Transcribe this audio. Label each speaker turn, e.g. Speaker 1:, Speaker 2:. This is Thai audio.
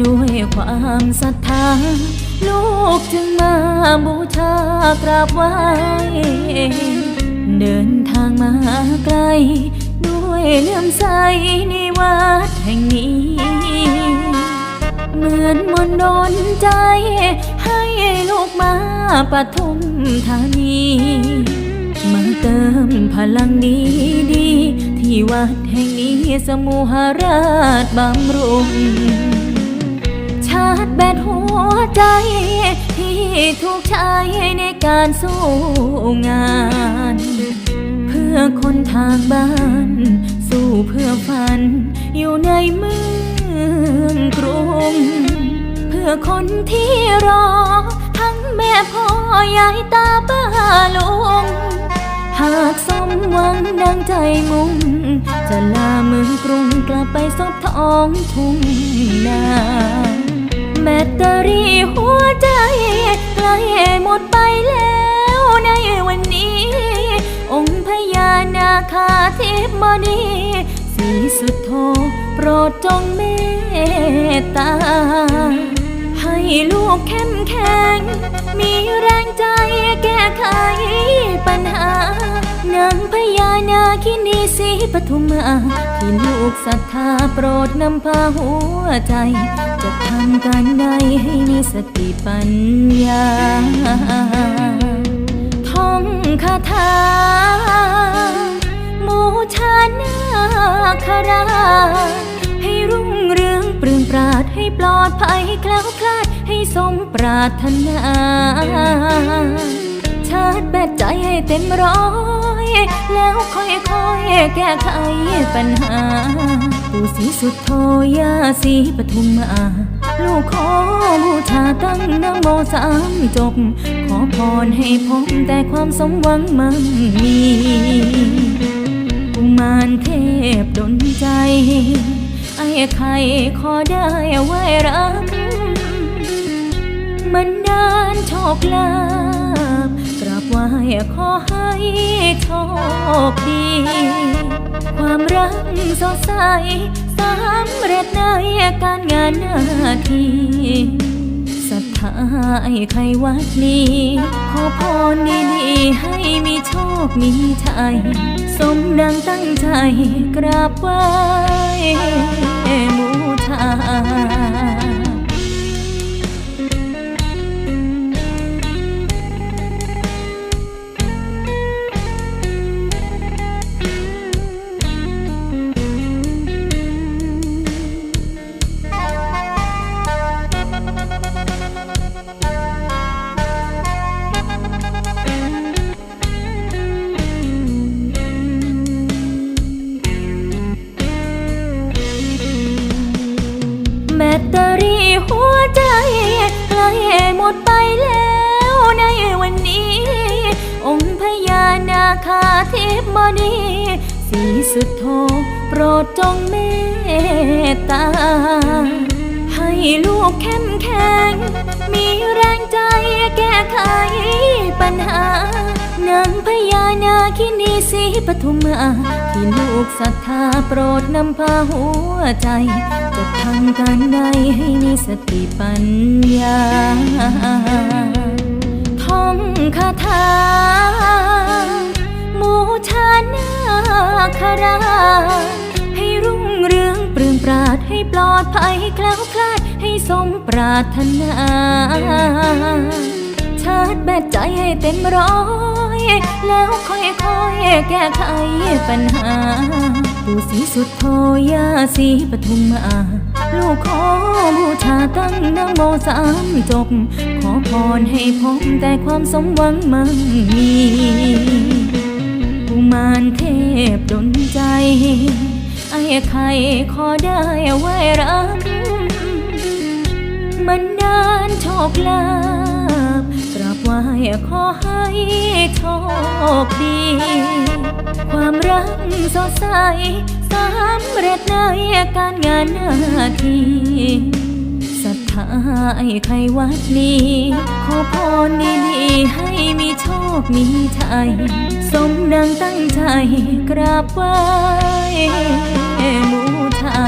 Speaker 1: ด้วยความศรัทธาลูกจึงมาบูชากราบไหว้เดินทางมาไกล ด้วยเลื่อมใสในวัดแห่งนี้ เหมือนมนต์ดนใจ ให้ลูกมาปทุมธานีมาเติมพลังดีดีที่วัดแห่งนี้สมุหราชบำรุง ชาร์จแบตหัวใจ ที่ถูกใช้ในการสู้งาน เพื่อคนทางบ้าน สู้เพื่อฝัน อยู่ในเมืองกรุง เพื่อคนที่รอ ทั้งแม่พ่อยายตาป้าลุงหากสมหวังดังใจมุ่ง จะลาเมืองกรุงกลับไปซบท้องทุ่งนา แบตเตอรี่หัวใจใกล้หมดไปแล้วในวันนี้ องค์พญานาคาเทพมณีสีสุดโทโปรดจงเมตตา ให้ลูกเข้มแข็ง มีแรงใจแก้ไขปัญหานางพญานาคินีสีปทุมมาที่ลูกศรัทธาโปรดนำพาหัวใจ จะทำการใดให้มีสติปัญญา ท่องคาถาบูชานาคาราให้รุ่งเรืองปรืงปราดให้ปลอดภัยแคล้วคลาดให้สมปรารถนา ชาร์จแบตใจให้เต็มร้อย แล้วค่อยๆแก้ไขปัญหา ปู่ศรีสุดโทยาศรีปทุมมา ลูกขอบูชาตั้งนโมสามจบ ขอพรให้พบแต่ความสมหวังมั่งมีกุมารเทพดลใจ ไอ้ไข่ขอได้ไว้รักมันดานโชคลาภกราบ ไหวขอให้โชคดี ความรักสดใสสำเร็จในการงานหน้าที่ศรัทธาไอ้ไขวัดนี้ ขอพรดีๆให้มีโชคมีชัยสมดังตั้งใจกราบไหว้บูชา คาเทพมณีสีสุดโทโปรดจงเมตตา ให้ลูกเข้มแข็ง มีแรงใจแก้ไขปัญหานางพญานาคินีสีปทุมมาที่ลูกศรัทธาโปรดนำพาหัวใจ จะทำการใดให้มีสติปัญญาท่องคาถา คราให้รุ่งเรืองเปรืงปราดให้ปลอดภัยแคล้วคลาดให้สมปรารถนาชาร์จแบตใจให้เต็มร้อย แล้วค่อยๆแก้ไขปัญหา ปู่ศรีสุดโทยาศรีปทุมมา ลูกขอบูชาตั้งนโมสามจบ ขอพรให้พบแต่ความสมหวังมั่งมี มารเทพดลใจ ไอ้ไข่ขอได้ไว้รักมันดานโชคลาภกราบไหว้ขอให้โชคดี ความรักสดใสสำเร็จในการงานหน้าที่ รัทธาไอ้ไขวัดนี้ ขอพรดีๆให้มีโชคมีชัยสมดังตั้งใจกราบไหว้บูชา